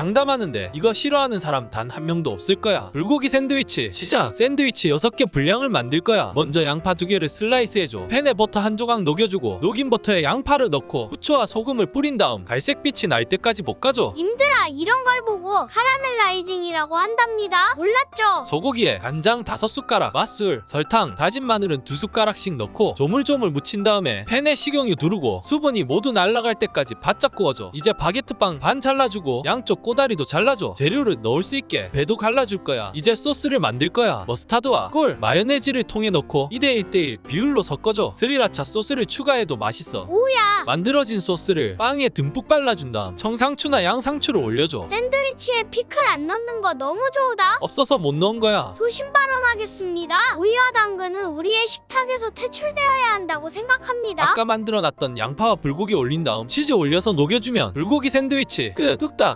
장담하는데 이거 싫어하는 사람 단 한 명도 없을 거야. 불고기 샌드위치 시작. 샌드위치 6개 분량을 만들 거야. 먼저 양파 두 개를 슬라이스 해줘. 팬에 버터 한 조각 녹여주고 녹인 버터에 양파를 넣고 후추와 소금을 뿌린 다음 갈색빛이 날 때까지 볶아줘. 님들아 이런 걸 보고 카라멜라이징이라고 한답니다. 몰랐죠? 소고기에 간장 5숟가락, 맛술, 설탕, 다진 마늘은 2숟가락씩 넣고 조물조물 묻힌 다음에 팬에 식용유 두르고 수분이 모두 날아갈 때까지 바짝 구워줘. 이제 바게트빵 반 잘라주고 양쪽 꼬다리도 잘라줘. 재료를 넣을 수 있게 배도 갈라줄 거야. 이제 소스를 만들 거야. 머스타드와 꿀, 마요네즈를 통에 넣고 2대1대1 비율로 섞어줘. 스리라차 소스를 추가해도 맛있어. 오야 만들어진 소스를 빵에 듬뿍 발라준 다음 청상추나 양상추를 올려줘. 샌드위치에 피클 안 넣는 거 너무 좋다. 없어서 못 넣은 거야. 소신 발언하겠습니다. 오이와 당근은 우리의 식탁에서 퇴출되어야 한다고 생각합니다. 아까 만들어놨던 양파와 불고기 올린 다음 치즈 올려서 녹여주면 불고기 샌드위치 끝 뚝딱